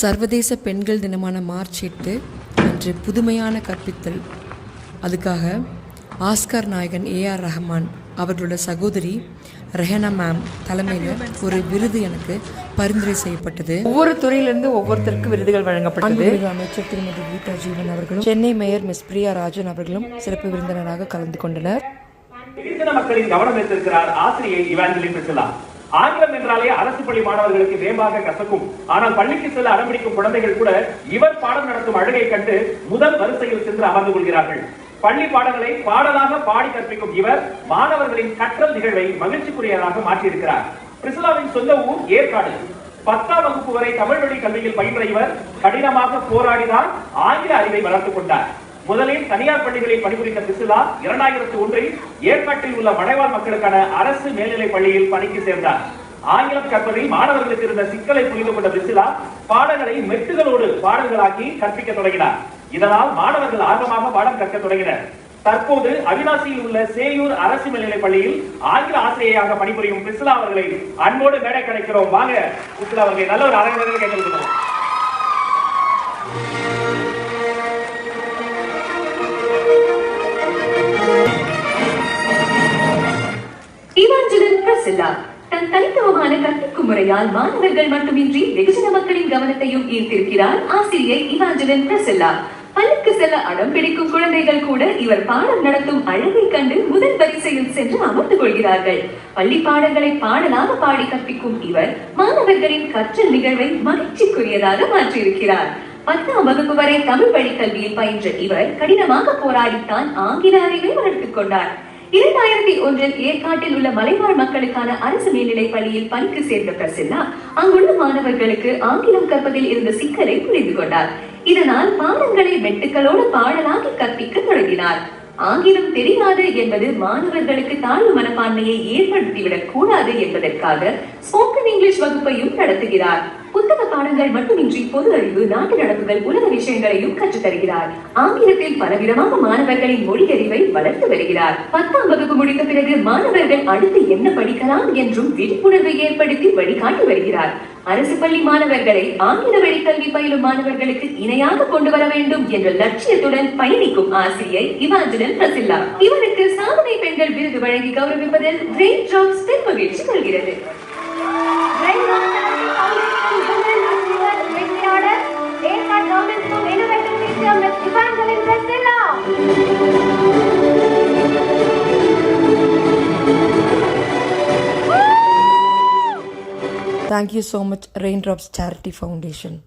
சர்வதேச பெண்கள் தினமான மார்ச் எட்டு அன்று புதுமையான கற்பித்தல். அதுக்காக ஆஸ்கார் நாயகன் ஏஆர் ரஹ்மான் அவர்களோட சகோதரி ரெஹனா மேம் தலைமையில் ஒரு விருது எனக்கு பரிந்துரை செய்யப்பட்டது. ஒவ்வொரு துறையிலிருந்து ஒவ்வொருத்தருக்கு விருதுகள் வழங்கப்பட்டது. அமைச்சர் திருமதி கீதா ஜீவன் அவர்களும் சென்னை மேயர் மிஸ் பிரியா ராஜன் அவர்களும் சிறப்பு விருந்தினராக கலந்து கொண்டனர். மக்களின் கவனம் வைத்திருக்கிறார் ஆசிரியை இவாஞ்சலின் ஆங்கிலம் என்றாலே அரசு பள்ளி மாணவர்களுக்கு வேம்பாக கசக்கும். ஆனால் பள்ளிக்கு செல்ல அடம்பிடிக்கும் குழந்தைகள் கூட இவர் பாடம் நடத்தும் அழகை கண்டு முதல் வரிசையில் சென்று அமர்ந்து கொள்கிறார்கள். பள்ளி பாடங்களை பாடலாக பாடி கற்பிக்கும் இவர் மாணவர்களின் கற்றல் நிகழ்வை மகிழ்ச்சிக்குரியதாக மாற்றியிருக்கிறார். பிரிசலாவின் சொந்த ஊர் ஏற்காடு. பத்தாம் வகுப்பு வரை தமிழ் வழி கல்வியில் பயின்ற இவர் கடினமாக போராடிதான் ஆங்கில அறிவை வளர்த்துக் கொண்டார். முதலில் தனியார் பள்ளிகளில் பணிபுரிந்த பிசுலா இரண்டாயிரத்தி ஒன்றில் ஏற்காட்டில் உள்ள மலைவாழ் மக்களுக்கான அரசு மேல்நிலைப் பள்ளியில் பணிக்கு சேர்ந்தார். ஆங்கிலம் கற்பதில் மாணவர்களுக்கு இருந்த சிக்கலை புரிந்து கொண்ட பிசிலா பாடங்களை மெட்டுகளோடு பாடல்களாக்கி கற்பிக்க தொடங்கினார். இதனால் மாணவர்கள் ஆர்வமாக பாடம் கற்க தொடங்கினர். தற்போது அவிநாசியில் உள்ள சேயூர் அரசு மேல்நிலைப் பள்ளியில் ஆங்கில ஆசிரியையாக பணிபுரியும் பிசிலா அவர்களை அன்போடு மேடை கிடைக்கிறோம் வாங்க பிசிலா அவர்களை நல்ல ஒரு அரங்கத்தில் கேட்கிறோம் இவாஞ்சலின் பிரசில்லா தன் தனித்துவமான கற்பிக்கும் முறையால் மாணவர்கள் மட்டுமின்றி வெகுஜன மக்களின் கவனத்தையும் ஈர்த்திருக்கிறார் ஆசிரியை இவாஞ்சலின் பிரசில்லா. பள்ளிக்கு செல்ல அடம் பிடிக்கும் குழந்தைகள் கூட இவர் பாடம் நடத்தும் அழகை கண்டு முதல் வரிசையில் சென்று அமர்ந்து கொள்கிறார்கள். பள்ளி பாடங்களை பாடலாக பாடி கற்பிக்கும் இவர் மாணவர்களின் கற்றல் நிகழ்வை மகிழ்ச்சிக்குரியதாக மாற்றியிருக்கிறார். பத்தாம் வகுப்பு வரை தமிழ் வழி கல்வியில் பயின்ற இவர் கடினமாக போராடித்தான் ஆங்கில அறிவை வளர்த்துக் கொண்டார். இரண்டாயிரத்தி ஒன்றில் ஏற்காட்டில் உள்ள மலைவாழ் மக்களுக்கான அரசு மேல்நிலைப் பள்ளியில் பணிக்கு சேர்ந்த பிரசில்லா அங்குள்ள மாணவர்களுக்கு ஆங்கிலம் கற்பதில் இருந்த சிக்கலை புரிந்து கொண்டார். இதனால் பாடங்களை வெட்டுக்களோடு பாடலாகி கற்பிக்க தொடங்கினார். ஆங்கிலம் தெரியாது என்பது மாணவர்களுக்கு தாழ்வு மனப்பான்மையை ஏற்படுத்திவிடக் கூடாது என்பதற்காக ஸ்போக்கன் இங்கிலீஷ் வகுப்பையும் நடத்துகிறார். புத்தக பாடங்கள் மட்டுமின்றி பொது அறிவு நாட்டு நடப்புகள் உலக விஷயங்களையும் கற்றுத் தருகிறார் ஆங்கிலத்தில் பலவிதமாக மாணவர்களின் மொழி அறிவை வளர்த்து வருகிறார். பத்தாம் வகுப்பு முடித்த பிறகு மாணவர்கள் அடுத்து என்ன படிக்கலாம் என்றும் விழிப்புணர்வை ஏற்படுத்தி வழிகாட்டி வருகிறார். அரசு பள்ளி மாணவர்களை ஆங்கில வழி கல்வி பயிலும் மாணவர்களுக்கு இணையாக கொண்டு வர வேண்டும் என்ற லட்சியத்துடன் பயணிக்கும் ஆசிரியை இவாஞ்சலன் பிரசில்லா. இவருக்கு சாதனை பெண்கள் விருது வழங்கி கௌரவிப்பதில் பெரும் மகிழ்ச்சி கொள்கிறது Thank you so much, Raindrops Charity Foundation.